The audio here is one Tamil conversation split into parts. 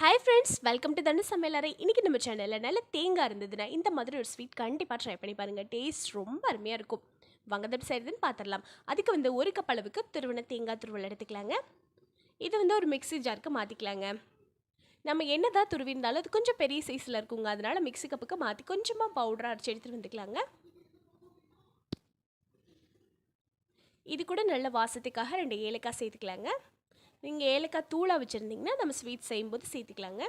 ஹாய் ஃப்ரெண்ட்ஸ் வெல்கம் டு தனு சமையலறை இன்றைக்கி நம்ம சேனலில் நல்ல தேங்காய் இருந்ததுன்னா இந்த மாதிரி ஒரு ஸ்வீட் கண்டிப்பாக ட்ரை பண்ணி பாருங்கள் டேஸ்ட் ரொம்ப அருமையாக இருக்கும். வாங்க செய்கிறதுன்னு பார்த்துடலாம் அதுக்கு வந்து ஒரு கப் அளவுக்கு துருவன தேங்காய் துருவல் எடுத்துக்கலாங்க. இது வந்து ஒரு மிக்ஸி ஜாருக்கு மாற்றிக்கலாங்க நம்ம என்ன தான் துருவிருந்தாலும் அது கொஞ்சம் பெரிய சைஸில் இருக்குங்க. அதனால் மிக்ஸி கப்புக்கு மாற்றி கொஞ்சமாக பவுடராக அரைச்சி எடுத்துகிட்டு வந்துக்கலாங்க. இது கூட நல்ல வாசத்துக்காக ரெண்டு ஏலக்காய் சேர்த்துக்கலாங்க. நீங்கள் ஏலக்காய் தூளாக வச்சுருந்தீங்கன்னா நம்ம ஸ்வீட் செய்யும்போது சேர்த்துக்கலாங்க.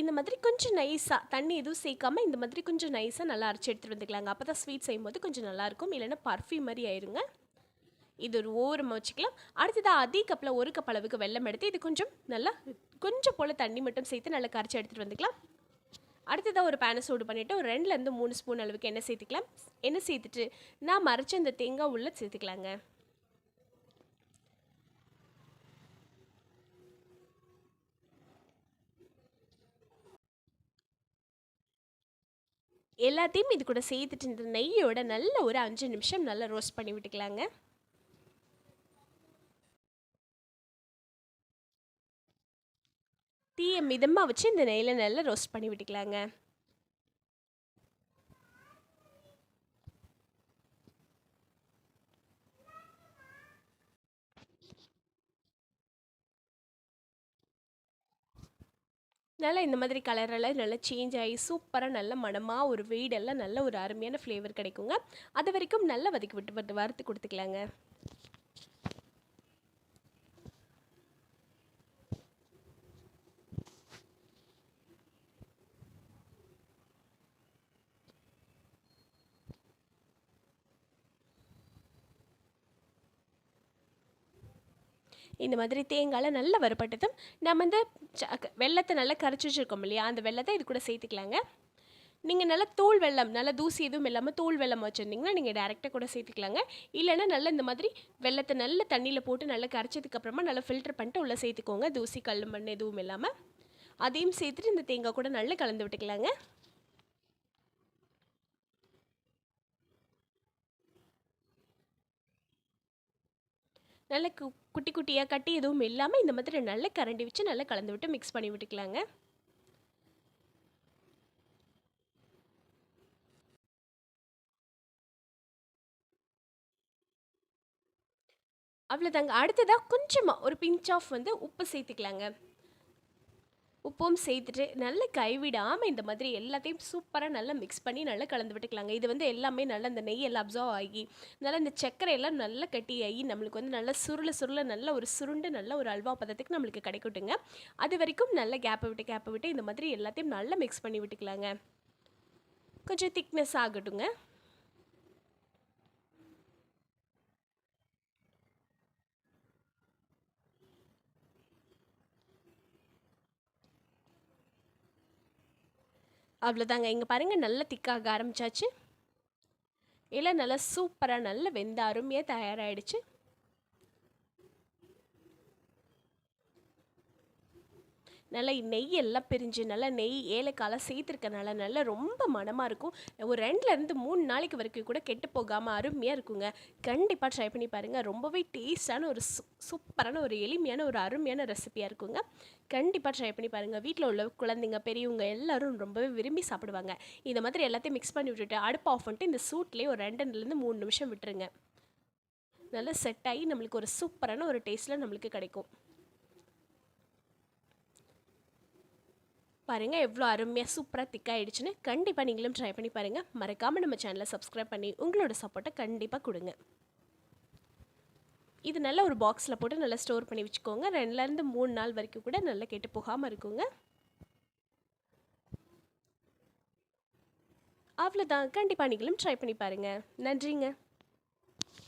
இந்த மாதிரி கொஞ்சம் நைஸாக தண்ணி எதுவும் சேர்க்காம இந்த மாதிரி கொஞ்சம் நைஸாக நல்லா அரைச்சி எடுத்துகிட்டு வந்துக்கலாங்க. அப்போ தான் ஸ்வீட் செய்யும்போது கொஞ்சம் நல்லாயிருக்கும் இல்லைன்னா பர்ஃப்யூம் மாதிரி ஆயிருங்க. இது ஒரு ஓரமாக வச்சுக்கலாம். அடுத்ததாக அதே கப்பில் ஒரு கப் அளவுக்கு வெள்ளம் எடுத்து இது கொஞ்சம் நல்லா கொஞ்சம் போல் தண்ணி மட்டும் சேர்த்து நல்லா கரைச்சி எடுத்துகிட்டு வந்துக்கலாம். அடுத்ததாக ஒரு பேனை சூடு பண்ணிவிட்டு ஒரு ரெண்டுலேருந்து மூணு ஸ்பூன் அளவுக்கு எண்ணெய் சேர்த்துக்கலாம். எண்ணெய் சேர்த்துட்டு நான் மறைச்ச அந்த தேங்காய் உள்ளே சேர்த்துக்கலாங்க. எல்லாத்தையும் இது கூட சேர்த்துட்டு இந்த நெய்யோட நல்ல ஒரு அஞ்சு நிமிஷம் நல்லா ரோஸ்ட் பண்ணி விட்டுக்கலாங்க. தீயை மிதமாக வச்சு இந்த நெய்யில் நல்லா ரோஸ்ட் பண்ணி விட்டுக்கலாங்க. நல்லா இந்த மாதிரி கலரெல்லாம் நல்லா சேஞ்ச் ஆகி சூப்பராக நல்ல மனமாக ஒரு வீடெல்லாம் நல்ல ஒரு அருமையான ஃப்ளேவர் கிடைக்குங்க. அது வரைக்கும் நல்லா வதக்கி விட்டு வறுத்து கொடுத்துக்கலாங்க. இந்த மாதிரி தேங்காயில் நல்லா வறுபட்டதும் நம்ம இந்த வெள்ளத்தை நல்லா கரைச்சி வச்சுருக்கோம் இல்லையா? அந்த வெள்ளத்தை இது கூட சேர்த்துக்கலாங்க. நீங்கள் நல்லா தூள் வெள்ளம் நல்லா தூசி எதுவும் இல்லாமல் தூள் வெள்ளம் வச்சுருந்தீங்கன்னா நீங்கள் டேரெக்டாக கூட சேர்த்துக்கலாங்க. இல்லைன்னா நல்லா இந்த மாதிரி வெள்ளத்தை நல்ல தண்ணியில் போட்டு நல்லா கரைச்சதுக்கப்புறமா நல்லா ஃபில்டர் பண்ணிட்டு உள்ளே சேர்த்துக்கோங்க. தூசி கல் மண் எதுவும் இல்லாமல் அதையும் சேர்த்துட்டு இந்த தேங்காய் கூட நல்லா கலந்து விட்டுக்கலாங்க. நல்ல கு குட்டி குட்டியாக கட்டி எதுவும் இல்லாமல் இந்த மாதிரி நல்ல கரண்டி வச்சு நல்லா கலந்து விட்டு மிக்ஸ் பண்ணி விட்டுக்கலாங்க. அவ்வளோதாங்க அடுத்ததாக கொஞ்சமாக ஒரு பிஞ்ச் ஆஃப் வந்து உப்பு சேர்த்துக்கலாங்க. உப்பும் சேர்த்துட்டு நல்லா கைவிடாமல் இந்த மாதிரி எல்லாத்தையும் சூப்பராக நல்லா மிக்ஸ் பண்ணி நல்லா கலந்து விட்டுக்கலாங்க. இது வந்து எல்லாமே நல்லா இந்த நெய் எல்லாம் அப்சர்வ் ஆகி நல்லா இந்த சர்க்கரை எல்லாம் நல்லா கட்டி ஆகி நம்மளுக்கு வந்து நல்லா சுருள சுருள நல்ல ஒரு சுருண்டு நல்ல ஒரு அல்வா பதத்துக்கு நம்மளுக்கு கிடைக்கட்டுங்க. அது வரைக்கும் நல்ல கேப்பை விட்டு கேப்பை விட்டு இந்த மாதிரி எல்லாத்தையும் நல்லா மிக்ஸ் பண்ணி விட்டுக்கலாங்க. கொஞ்சம் திக்னஸ் ஆகட்டுங்க. அவ்வளோதாங்க இங்கே பாருங்கள் நல்லா திக்காக ஆரம்பிச்சாச்சு. எல்லாம் நல்லா சூப்பராக நல்லா வெந்த அருமையாக தயாராகிடுச்சு நல்லா நெய் எல்லாம் பிரிஞ்சு நல்லா நெய் ஏலக்காலாம் சேர்த்துருக்கனால நல்லா ரொம்ப மனமாக இருக்கும். ஒரு ரெண்டுலேருந்து மூணு நாளைக்கு வரைக்கும் கூட கெட்டு போகாமல் அருமையாக இருக்குங்க. கண்டிப்பாக ட்ரை பண்ணி பாருங்கள் ரொம்பவே டேஸ்டான ஒரு சூப்பரான ஒரு எளிமையான ஒரு அருமையான ரெசிபியாக இருக்குங்க. கண்டிப்பாக ட்ரை பண்ணி பாருங்கள் வீட்டில் உள்ள குழந்தைங்க பெரியவங்க எல்லோரும் ரொம்பவே விரும்பி சாப்பிடுவாங்க. இந்த மாதிரி எல்லாத்தையும் மிக்ஸ் பண்ணி விட்டுட்டு அடுப்பு ஆஃப் பண்ணிட்டு இந்த சூட்லேயே ஒரு ரெண்டுலேருந்து மூணு நிமிஷம் விட்டுருங்க. நல்லா செட் ஆகி நம்மளுக்கு ஒரு சூப்பரான ஒரு டேஸ்ட்டில் நம்மளுக்கு கிடைக்கும். பாருங்கள் எவ்வளோ அருமையாக சூப்பராக திக்காயிடுச்சுன்னு கண்டிப்பாக நீங்களும் ட்ரை பண்ணி பாருங்கள் மறக்காமல் நம்ம சேனலை சப்ஸ்கிரைப் பண்ணி உங்களோட சப்போர்ட்டை கண்டிப்பாக கொடுங்க. இது நல்லா ஒரு பாக்ஸில் போட்டு நல்லா ஸ்டோர் பண்ணி வச்சுக்கோங்க. ரெண்டுலேருந்து மூணு நாள் வரைக்கும் கூட நல்லா கெட்டு போகாமல் இருக்குங்க. அவ்வளோதான் கண்டிப்பாக நீங்களும் ட்ரை பண்ணி பாருங்கள் நன்றிங்க.